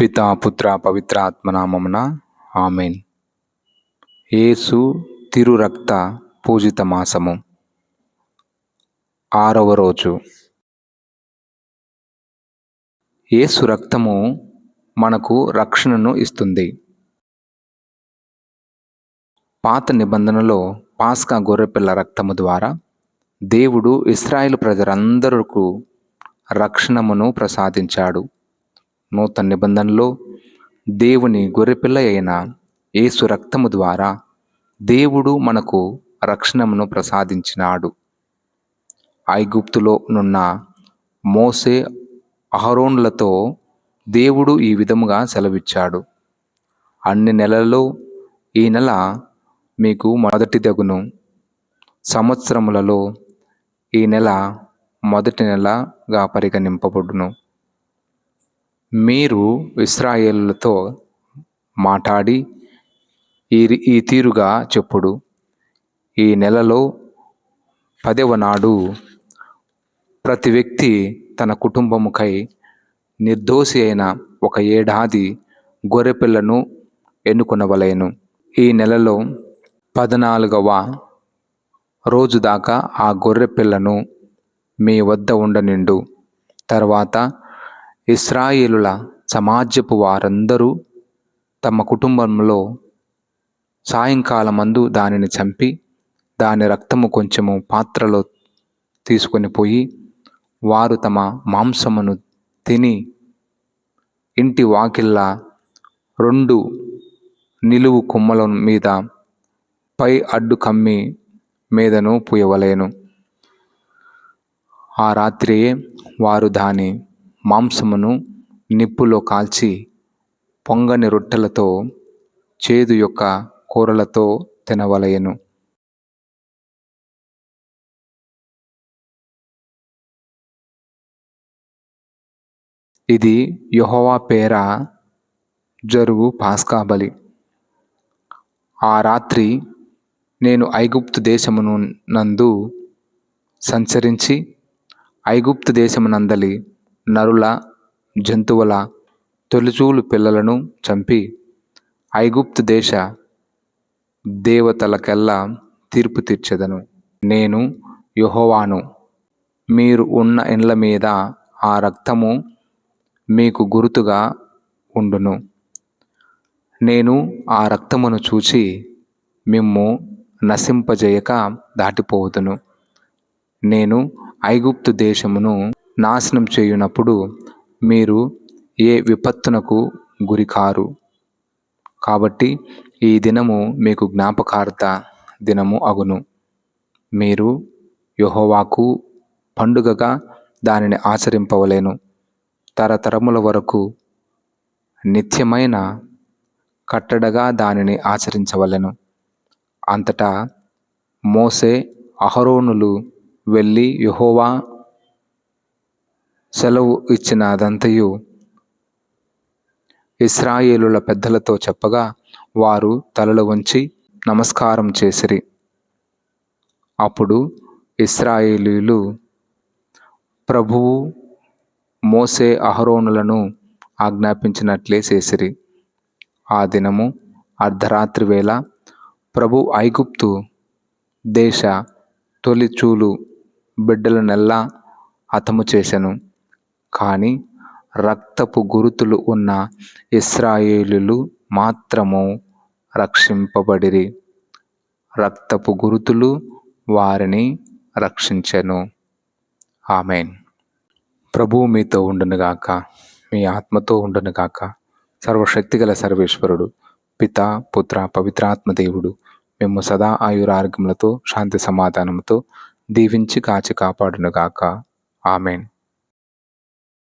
పితా పుత్ర పవిత్ర ఆత్మనామమున ఆమెన్. ఏసు తిరు రక్త పూజిత మాసము. ఆరవ రోజు. ఏసు రక్తము మనకు రక్షణను ఇస్తుంది. పాత నిబంధనలో పాస్కా గొర్రెపిల్ల రక్తము ద్వారా దేవుడు ఇస్రాయేల్ ప్రజలందరకు రక్షణమును ప్రసాదించాడు. నూతన నిబంధనలో దేవుని గొర్రెపిల్ల అయిన యేసు రక్తము ద్వారా దేవుడు మనకు రక్షణమును ప్రసాదించినాడు. ఐగుప్తులో నున్న మోసే అహరోన్లతో దేవుడు ఈ విధముగా సెలవిచ్చాడు. అన్ని నెలల్లో ఈ నెల మీకు మొదటి దగును. సంవత్సరములలో ఈ నెల మొదటి నెలగా పరిగణింపబడును. మీరు ఇస్రాయేలులతో మాట్లాడి ఈ ఈ తీరుగా చెప్పుడు. ఈ నెలలో పదవ నాడు ప్రతి వ్యక్తి తన కుటుంబముకై నిర్దోషి అయిన ఒక ఏడాది గొర్రెపిల్లను ఎన్నుకొనవలేను. ఈ నెలలో పద్నాలుగవ రోజు దాకా ఆ గొర్రెపిల్లను మీ వద్ద ఉండనిండు. తర్వాత ఇస్రాయేలుల సమాజపు వారందరూ తమ కుటుంబంలో సాయంకాలమందు దానిని చంపి దాని రక్తము కొంచెము పాత్రలో తీసుకొని పోయి వారు తమ మాంసమును తిని ఇంటి వాకిళ్ళ రెండు నిలువు కొమ్మల మీద పై అడ్డు కమ్మి మీదను పూయవలేను. ఆ రాత్రియే వారు దాని మాంసమును నిప్పులో కాల్చి పొంగని రొట్టెలతో చేదు యొక్క కూరలతో తినవలయను ఇది యహోవా పేర జరుగు పాస్కా బలి. ఆ రాత్రి నేను ఐగుప్తు దేశమును నందు సంచరించి ఐగుప్తు దేశమునందలి నరుల జంతువుల తొలిచూలు పిల్లలను చంపి ఐగుప్తు దేశ దేవతలకెల్లా తీర్పు తీర్చెదను. నేను యహోవాను. మీరు ఉన్న ఇండ్ల మీద ఆ రక్తము మీకు గుర్తుగా ఉండును. నేను ఆ రక్తమును చూచి మిమ్ము నశింపజేయక దాటిపోవుతును నేను ఐగుప్తు దేశమును నాశనం చేయునప్పుడు మీరు ఏ విపత్తునకు గురికారు? కాబట్టి ఈ దినము మీకు జ్ఞాపకార్థ దినము అగును. మీరు యహోవాకు పండుగగా దానిని ఆచరింపవలేను. తరతరముల వరకు నిత్యమైన కట్టడగా దానిని ఆచరించవలెను. అంతటా మోసే అహరోనులు వెళ్ళి యహోవా సెలవు ఇచ్చిన అదంతయు ఇస్రాయేలుల పెద్దలతో చెప్పగా వారు తలలు వంచి నమస్కారం చేసిరి. అప్పుడు ఇస్రాయేలీలు ప్రభువు మోసే అహరోనులను ఆజ్ఞాపించినట్లే చేసిరి. ఆ దినము అర్ధరాత్రి వేళ ప్రభు ఐగుప్తు దేశ తొలిచూలు బిడ్డలనెల్లా హతము చేశాను కానీ రక్తపు గురుతులు ఉన్న ఇస్రాయేలులు మాత్రము రక్షింపబడిరి. రక్తపు గురుతులు వారిని రక్షించెను. ఆమెన్. ప్రభువు మీతో ఉండునుగాక మీ ఆత్మతో ఉండునుగాక సర్వశక్తిగల సర్వేశ్వరుడు పిత పుత్ర పవిత్రాత్మ దేవుడు మేము సదా ఆయురారోగ్యములతో శాంతి సమాధానంతో దీవించి కాచి కాపాడునుగాక ఆమెన్.